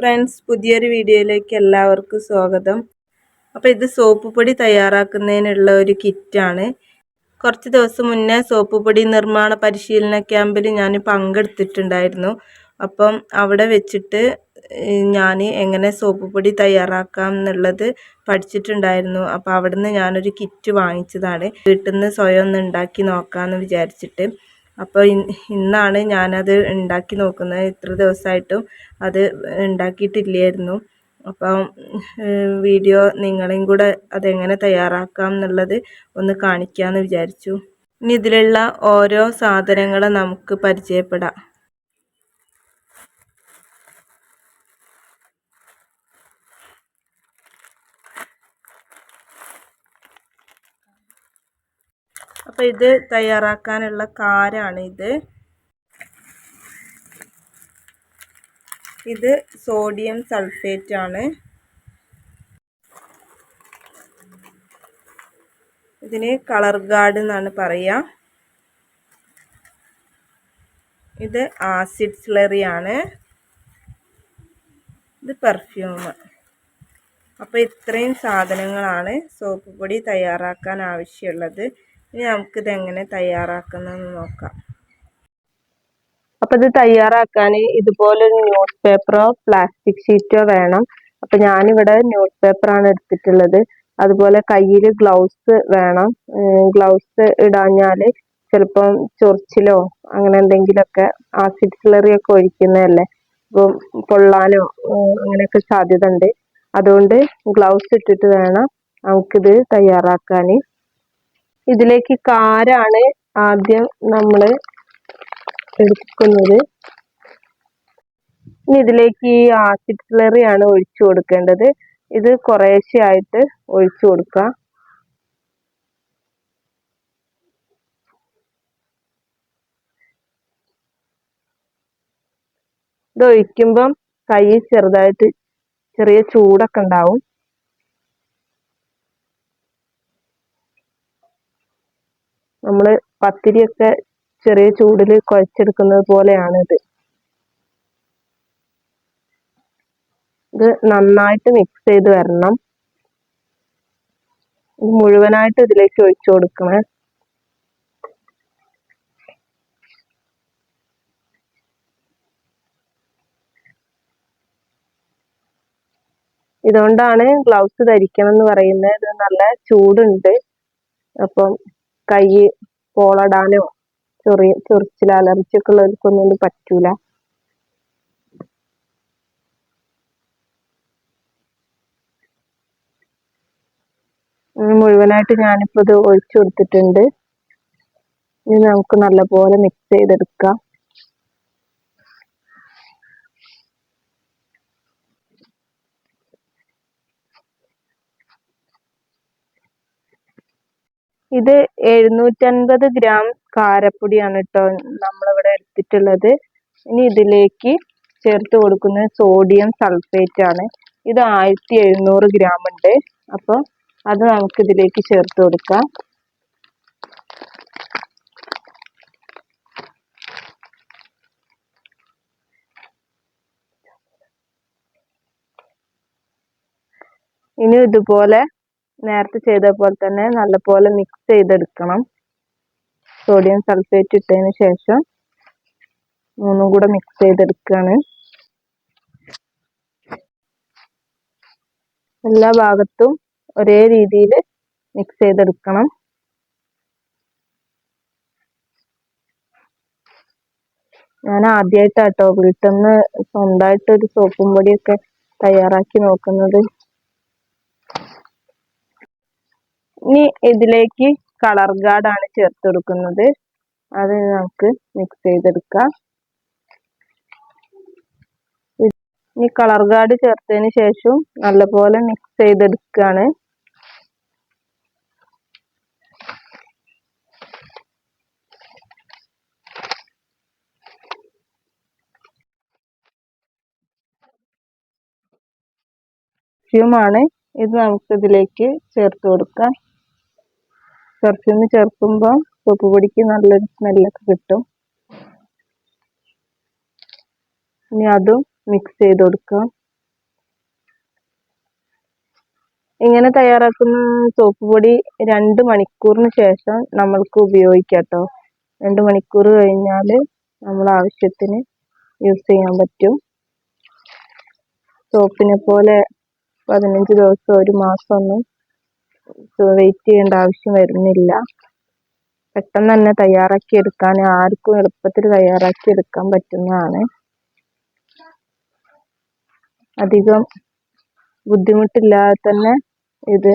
Friends പുതിയൊരു വീഡിയോയിലേക്ക് എല്ലാവർക്കും സ്വാഗതം. അപ്പോൾ ഇത് സോപ്പ് പൊടി തയ്യാറാക്കുന്നതിനുള്ള ഒരു കിറ്റാണ്. കുറച്ച് ദിവസം മുന്നേ സോപ്പ് പൊടി നിർമ്മാണ പരിശീലന ക്യാമ്പിൽ ഞാൻ പങ്കെടുത്തിട്ടുണ്ടായിരുന്നു. അപ്പം അവിടെ വെച്ചിട്ട് ഞാൻ എങ്ങനെ സോപ്പ് പൊടി തയ്യാറാക്കാം എന്നുള്ളത് പഠിച്ചിട്ടുണ്ടായിരുന്നു. അപ്പോൾ അവിടുന്ന് ഞാനൊരു കിറ്റ് വാങ്ങിച്ചതാണ്. വീട്ടിൽ നിന്ന് സ്വയം ഒന്ന് ഉണ്ടാക്കി നോക്കാമെന്ന് വിചാരിച്ചിട്ട്. അപ്പോൾ ഇന്നാണ് ഞാനത് ഉണ്ടാക്കി നോക്കുന്നത്. ഇത്ര ദിവസമായിട്ടും അത് ഉണ്ടാക്കിയിട്ടില്ലായിരുന്നു അപ്പം വീഡിയോ നിങ്ങളെയും കൂടെ അതെങ്ങനെ തയ്യാറാക്കാം എന്നുള്ളത് ഒന്ന് കാണിക്കാമെന്ന് വിചാരിച്ചു. ഇനി ഇതിലുള്ള ഓരോ സാധനങ്ങളും നമുക്ക് പരിചയപ്പെടാം. അപ്പോൾ ഇത് തയ്യാറാക്കാനുള്ള കാരാണ് ഇത്. ഇത് സോഡിയം സൾഫേറ്റ് ആണ്. ഇതിന് കളർ ഗാർഡ് എന്നാണ് പറയുക ഇത് ആസിഡ് സ്ലറി ആണ്. ഇത് പെർഫ്യൂം അപ്പോൾ ഇത്രയും സാധനങ്ങളാണ് സോപ്പ് പൊടി തയ്യാറാക്കാൻ ആവശ്യമുള്ളത്. ഇനി നമുക്ക് ഇത് എങ്ങനെ തയ്യാറാക്കുന്നതെന്ന് നോക്കാം. അപ്പൊ ഇത് തയ്യാറാക്കാൻ ഇതുപോലൊരു ന്യൂസ് പേപ്പറോ പ്ലാസ്റ്റിക് ഷീറ്റോ വേണം. അപ്പൊ ഞാനിവിടെ ന്യൂസ് പേപ്പറാണ് എടുത്തിട്ടുള്ളത്. അതുപോലെ കയ്യിൽ ഗ്ലൗസ് വേണം. ഗ്ലൗസ് ഇടാഞ്ഞാൽ ചിലപ്പം ചൊറിച്ചിലോ അങ്ങനെ എന്തെങ്കിലുമൊക്കെ ആസിഡ് സ്ലറി ഒക്കെ ഒഴിക്കുന്നതല്ലേ? അപ്പം പൊള്ളാനോ അങ്ങനെയൊക്കെ സാധ്യത ഉണ്ട് അതുകൊണ്ട് ഗ്ലൗസ് ഇട്ടിട്ട് വേണം നമുക്കിത് തയ്യാറാക്കാൻ ഇതിലേക്ക് കാരാണ് ആദ്യം നമ്മൾ എടുക്കുന്നത്. ഇനി ഇതിലേക്ക് ഈ ആസിഡ് സ്ലറിയാണ് ഒഴിച്ചു കൊടുക്കേണ്ടത്. ഇത് കുറേശ്ശെയായിട്ട് ഒഴിച്ചു കൊടുക്കുക ഇത് ഒഴിക്കുമ്പം കൈ ചെറുതായിട്ട് ചെറിയ ചൂടൊക്കെ ഉണ്ടാവും. നമ്മൾ പത്തിരിയൊക്കെ ചെറിയ ചൂടിൽ കുഴച്ചെടുക്കുന്നത് പോലെയാണ് ഇത് നന്നായിട്ട് മിക്സ് ചെയ്ത് വരണം. മുഴുവനായിട്ട് ഇതിലേക്ക് ഒഴിച്ചു കൊടുക്കണേ. ഇതുകൊണ്ടാണ് ഗ്ലൗസ് ധരിക്കണം എന്ന് പറയുന്നത്. ഇത് നല്ല ചൂടുണ്ട്. അപ്പം കൈ പോളടാനോ ചൊറിയ ചൊറിച്ചിൽ അലർജിയൊക്കെ ഉള്ളവർക്കൊന്നും ഇത് പറ്റൂല. മുഴുവനായിട്ട് ഞാനിപ്പോൾ ഇത് ഒഴിച്ചു കൊടുത്തിട്ടുണ്ട്. ഇനി നമുക്ക് നല്ലപോലെ മിക്സ് ചെയ്തെടുക്കാം. ഇത് എഴുന്നൂറ്റൻപത് ഗ്രാം കാരപ്പൊടിയാണ് കേട്ടോ നമ്മളിവിടെ എടുത്തിട്ടുള്ളത്. ഇനി ഇതിലേക്ക് ചേർത്ത് കൊടുക്കുന്നത് സോഡിയം സൾഫേറ്റ് ആണ്. ഇത് ആയിരത്തി എഴുന്നൂറ് ഗ്രാം ഉണ്ട്. അപ്പോൾ അത് നമുക്ക് ഇതിലേക്ക് ചേർത്ത് കൊടുക്കാം. ഇനി ഇതുപോലെ നേരത്തെ ചെയ്ത പോലെ തന്നെ നല്ലപോലെ മിക്സ് ചെയ്തെടുക്കണം. സോഡിയം സൾഫേറ്റ് ഇട്ടതിന് ശേഷം മൂന്നും കൂടെ മിക്സ് ചെയ്തെടുക്കുകയാണ് എല്ലാ ഭാഗത്തും ഒരേ രീതിയിൽ മിക്സ് ചെയ്തെടുക്കണം. ഞാൻ ആദ്യമായിട്ടാട്ടോ വീട്ടിൽ നിന്ന് സ്വന്തമായിട്ട് ഒരു സോപ്പും പൊടിയൊക്കെ തയ്യാറാക്കി നോക്കുന്നത്. ഇനി ഇതിലേക്ക് കളർ ഗാർഡാണ് ചേർത്ത് കൊടുക്കുന്നത്. അത് നമുക്ക് മിക്സ് ചെയ്തെടുക്കാം. ഇനി കളർ ഗാർഡ് ചേർത്തതിന് ശേഷം നല്ലപോലെ മിക്സ് ചെയ്തെടുക്കുകയാണ് ാണ് ഇത് നമുക്ക് ഇതിലേക്ക് ചേർത്ത് കൊടുക്കാം. പെർഫ്യൂം ചേർക്കുമ്പോൾ സോപ്പ് പൊടിക്ക് നല്ലൊരു സ്മെല്ലൊക്കെ കിട്ടും. ഇനി അതും മിക്സ് ചെയ്ത് കൊടുക്കാം. ഇങ്ങനെ തയ്യാറാക്കുന്ന സോപ്പ് പൊടി രണ്ട് മണിക്കൂറിന് ശേഷം നമ്മൾക്ക് ഉപയോഗിക്കാം കേട്ടോ രണ്ട് മണിക്കൂർ കഴിഞ്ഞാൽ നമ്മൾ ആവശ്യത്തിന് യൂസ് ചെയ്യാൻ പറ്റും. സോപ്പിനെ പോലെ പതിനഞ്ച് ദിവസം ഒരു മാസമൊന്നും വെയിറ്റ് ചെയ്യേണ്ട ആവശ്യം വരുന്നില്ല. പെട്ടെന്ന് തന്നെ തയ്യാറാക്കി എടുക്കാൻ ആർക്കും എളുപ്പത്തിൽ തയ്യാറാക്കി എടുക്കാൻ പറ്റുന്നതാണ്. അധികം ബുദ്ധിമുട്ടില്ലാതെ തന്നെ ഇത്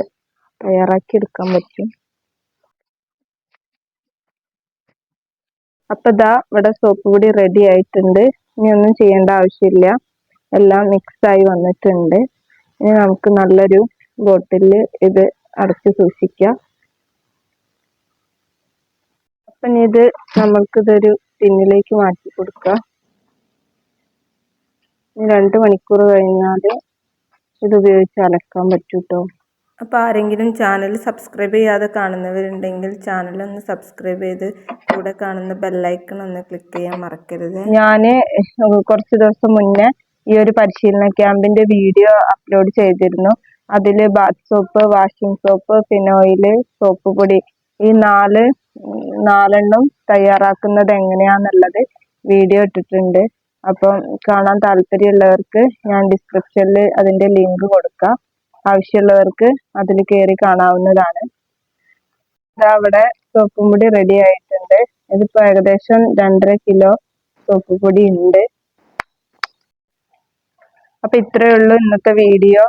തയ്യാറാക്കി എടുക്കാൻ പറ്റും. അപ്പൊ ദാ ഇവിടെ സോപ്പ് കൂടി റെഡി ആയിട്ടുണ്ട്. ഇനി ഒന്നും ചെയ്യേണ്ട ആവശ്യമില്ല. എല്ലാം മിക്സ് ആയി വന്നിട്ടുണ്ട്. ഇനി നമുക്ക് നല്ലൊരു ബോട്ടിലിൽ ഇത് അടച്ച് സൂക്ഷിക്കുക അപ്പൊ ഇത് നമ്മൾക്കിതൊരു ടിന്നിലേക്ക് മാറ്റി കൊടുക്കുക രണ്ട് മണിക്കൂർ കഴിഞ്ഞാൽ ഇത് ഉപയോഗിച്ച് അലക്കാൻ പറ്റൂട്ടോ. അപ്പോൾ ആരെങ്കിലും ചാനൽ സബ്സ്ക്രൈബ് ചെയ്യാതെ കാണുന്നവരുണ്ടെങ്കിൽ ചാനൽ ഒന്ന് സബ്സ്ക്രൈബ് ചെയ്ത് കൂടെ കാണുന്ന ബെല്ലൈക്കൺ ഒന്ന് ക്ലിക്ക് ചെയ്യാൻ മറക്കരുത്. ഞാൻ കുറച്ച് ദിവസം മുന്നേ ഈ ഒരു പരിശീലന ക്യാമ്പിന്റെ വീഡിയോ അപ്ലോഡ് ചെയ്തിരുന്നു. അതിൽ bath soap washing soap phenyl soap പൊടി. ഈ നാല് നാലെണ്ണം തയ്യാറാക്കുന്നത് എങ്ങനെയാന്നുള്ളത് വീഡിയോ ഇട്ടിട്ടുണ്ട്. അപ്പം കാണാൻ താല്പര്യമുള്ളവർക്ക് ഞാൻ ഡിസ്ക്രിപ്ഷനിൽ അതിന്റെ ലിങ്ക് കൊടുക്കാം. ആവശ്യമുള്ളവർക്ക് അതിൽ കയറി കാണാവുന്നതാണ്. അവിടെ സോപ്പും പൊടി റെഡി ആയിട്ടുണ്ട്. ഇതിപ്പോ ഏകദേശം രണ്ടര കിലോ സോപ്പ് പൊടി ഉണ്ട്. അപ്പൊ ഇത്രയേ ഉള്ളൂ ഇന്നത്തെ വീഡിയോ